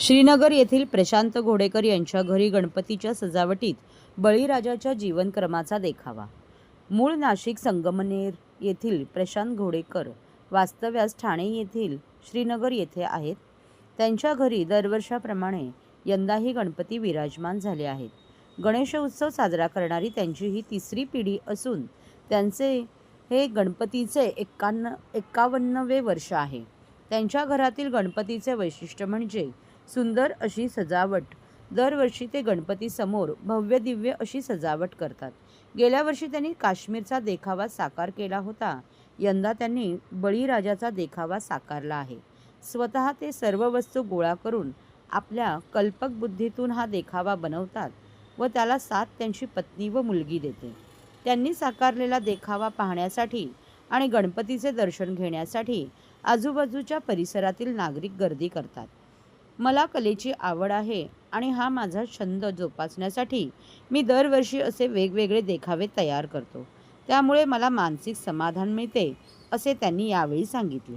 श्रीनगर येथील प्रशांत घोडेकर यांच्या घरी गणपतीच्या सजावटीत बळीराजाच्या जीवनक्रमाचा देखावा. मूळ नाशिक संगमनेर येथील प्रशांत घोडेकर वास्तव्यास ठाणे येथील श्रीनगर येथे आहेत. त्यांच्या घरी दरवर्षाप्रमाणे यंदाही गणपती विराजमान झाले आहेत. गणेश उत्सव साजरा करणारी त्यांची ही तिसरी पिढी असून त्यांचे हे गणपतीचे एक्कान्न एक्कावन्नवे वर्ष आहे. त्यांच्या घरातील गणपतीचे वैशिष्ट्य म्हणजे सुंदर अशी सजावट. दरवर्षी ते गणपतीसमोर भव्य दिव्य अशी सजावट करतात. गेल्या वर्षी त्यांनी काश्मीरचा देखावा साकार केला होता. यंदा त्यांनी बळीराजाचा देखावा साकारला आहे. स्वतः ते सर्व वस्तू गोळा करून आपल्या कल्पक बुद्धीतून हा देखावा बनवतात व त्याला साथ त्यांची पत्नी व मुलगी देते. त्यांनी साकारलेला देखावा पाहण्यासाठी आणि गणपतीचे दर्शन घेण्यासाठी आजूबाजूच्या परिसरातील नागरिक गर्दी करतात. मला कलेची आवड आहे आणि हा माझा छंद जोपासण्यासाठी मी दरवर्षी असे वेगवेगळे देखावे तयार करतो. त्यामुळे मला मानसिक समाधान मिळते असे त्यांनी यावेळी सांगितले.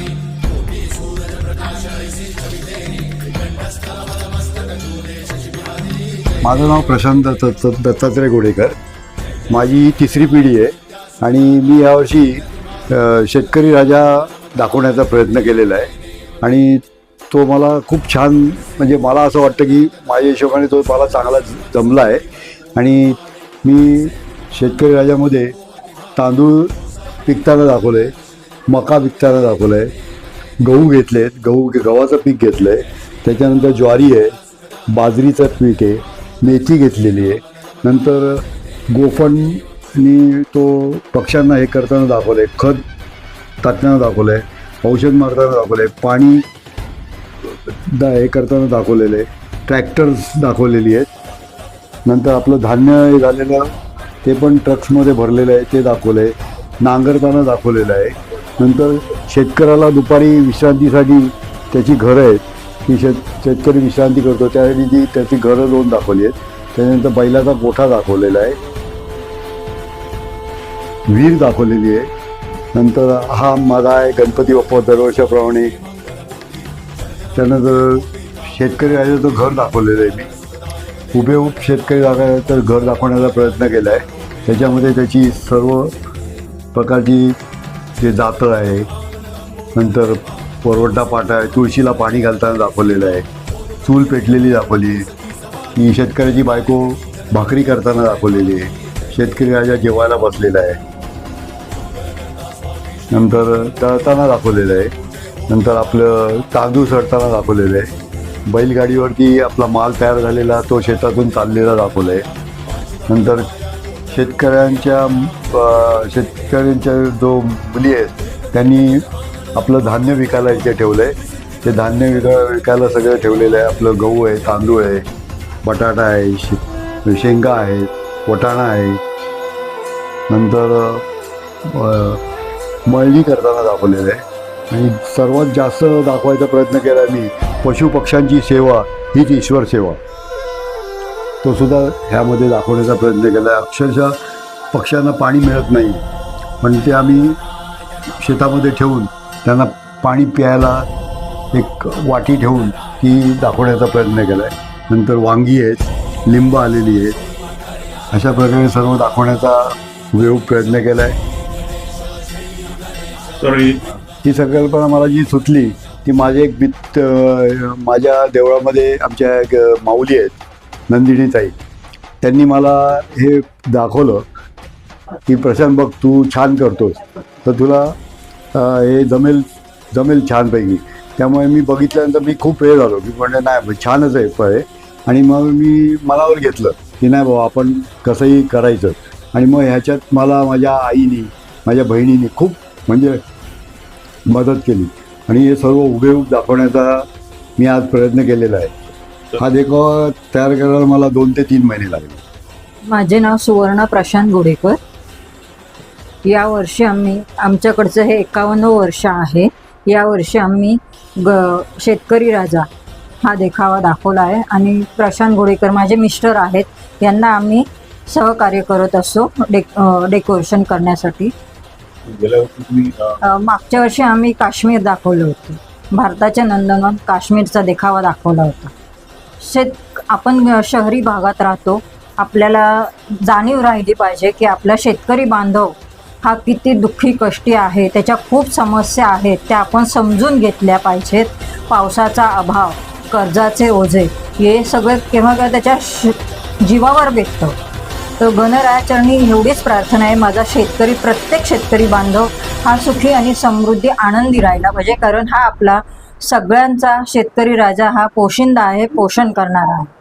माझं नाव प्रशांत दत्त दत्तात्रय गोडेकर. माझी तिसरी पिढी आहे आणि मी यावर्षी शेतकरी राजा दाखवण्याचा प्रयत्न केलेला आहे. आणि तो मला खूप छान म्हणजे मला असं वाटतं की माझ्या हिशोबाने तो मला चांगला जमला आहे. आणि मी शेतकरी राजामध्ये तांदूळ पिकताना दाखवलं आहे मका पिकताना दाखवलं आहे गहू घेतले आहेत गहू गव्हाचं पीक घेतलं आहे त्याच्यानंतर ज्वारी आहे बाजरीचं पीक आहे. मेथी घेतलेली आहे. नंतर गोफणनी तो पक्ष्यांना हे करताना दाखवलं आहे खत टाकताना दाखवलं आहे औषध मारताना दाखवलं आहे पाणी दा हे करताना दाखवलेलं आहे. ट्रॅक्टर्स दाखवलेली आहेत. नंतर आपलं धान्य हे झालेलं ते पण ट्रक्समध्ये भरलेलं आहे. ते दाखवलं आहे नांगरताना दाखवलेलं आहे. नंतर शेतकऱ्याला दुपारी विश्रांतीसाठी त्याची घरं आहेत. की शेत शेतकरी विश्रांती करतो. त्यासाठी ती त्याची घरं दोन दाखवली आहेत. त्याच्यानंतर बैलाचा गोठा दाखवलेला आहे. विहीर दाखवलेली आहे. नंतर हा माझा आहे गणपती बाप्पा दरवर्षाप्रमाणे त्यानंतर शेतकरी राजाचं घर दाखवलेलं आहे मी. हुबेहूब शेतकरी राजाचं घर दाखवण्याचा प्रयत्न केला आहे त्याच्यामध्ये त्याची सर्व प्रकारची जे जातं आहे. नंतर वरवड्डा पाटा आहे तुळशीला पाणी घालताना दाखवलेलं आहे. चूल पेटलेली दाखवली. ही शेतकऱ्याची बायको भाकरी करताना दाखवलेली आहे. शेतकरी राजा जेवायला बसलेला आहे. नंतर तळताना दाखवलेलं आहे. नंतर आपलं तांदूळ सडताना दाखवलेलं आहे. बैलगाडीवरती आपला माल तयार झालेला तो शेतातून चाललेला दाखवला आहे नंतर शेतकऱ्यांच्या शेतकऱ्यांच्या जो मुली आहेत त्यांनी आपलं धान्य विकायला इथे ठेवलं आहे ते धान्य विका विकायला सगळं ठेवलेलं आहे. आपलं गहू आहे तांदूळ आहे बटाटा आहे शे शेंगा आहेत वटाणा आहे. नंतर मळणी करताना दाखवलेलं आहे. आणि सर्वात जास्त दाखवायचा प्रयत्न केला मी पशुपक्ष्यांची सेवा हीच ईश्वर सेवा. तो सुद्धा ह्यामध्ये दाखवण्याचा प्रयत्न केला. आहे अक्षरशः पक्ष्यांना पाणी मिळत नाही. पण ते आम्ही शेतामध्ये ठेवून त्यांना पाणी प्यायला एक वाटी ठेवून ती दाखवण्याचा प्रयत्न केला आहे नंतर वांगी आहेत लिंब आलेली आहेत. अशा प्रकारे सर्व दाखवण्याचा वेळ प्रयत्न केला आहे तर ही संकल्पना मला जी सुचली ती माझे एक मित माझ्या देवळामध्ये आमच्या एक माऊली आहेत नंदिनी ताई. त्यांनी मला हे दाखवलं की प्रशांत बघ तू छान करतोस. तर तुला हे जमेल जमेल छानपैकी. त्यामुळे मी बघितल्यानंतर मी खूप वेळ झालो की म्हणजे नाही छानच आहे फळ आहे आणि मग मी मनावर घेतलं की नाही बाबा आपण कसंही करायचं. आणि मग ह्याच्यात मला माझ्या आईनी माझ्या बहिणीने खूप म्हणजे मदत केली. आणि हे सर्व उभेऊब दाखवण्याचा मी आज प्रयत्न केलेला आहे. हा देखो तयार करायला मला दोन ते तीन महिने लागले. माझे नाव सुवर्णा प्रशांत गोडेकर. या वर्षी आम्ही आमच्याकडचं हे एकावन्न वर्ष आहे. या वर्षी आम्ही ग शेतकरी राजा हा देखावा दाखवला आहे आणि प्रशांत गोडेकर माझे मिस्टर आहेत. यांना आम्ही सहकार्य करत असतो डेक डेकोरेशन करण्यासाठी. मागच्या वर्षी आम्ही काश्मीर दाखवलं होतं. भारताच्या नंदनवन काश्मीरचा देखावा दाखवला होता. शेत आपण शहरी भागात राहतो. आपल्याला जाणीव राहिली पाहिजे की आपला शेतकरी बांधव हा किती दुःखी कष्टी आहे त्याच्या खूप समस्या आहेत त्या आपण समजून घेतल्या पाहिजेत. पावसाचा अभाव कर्जाचे ओझे हे सगळं केव्हा केव्हा त्याच्या श- जीवावर बेततं तर गणरायाचरणी एवढीच प्रार्थना आहे माझा शेतकरी प्रत्येक शेतकरी बांधव हा सुखी आणि समृद्धी आनंदी राहिला पाहिजे कारण हा आपला सगळ्यांचा शेतकरी राजा हा पोशिंदा आहे पोषण करणारा. आहे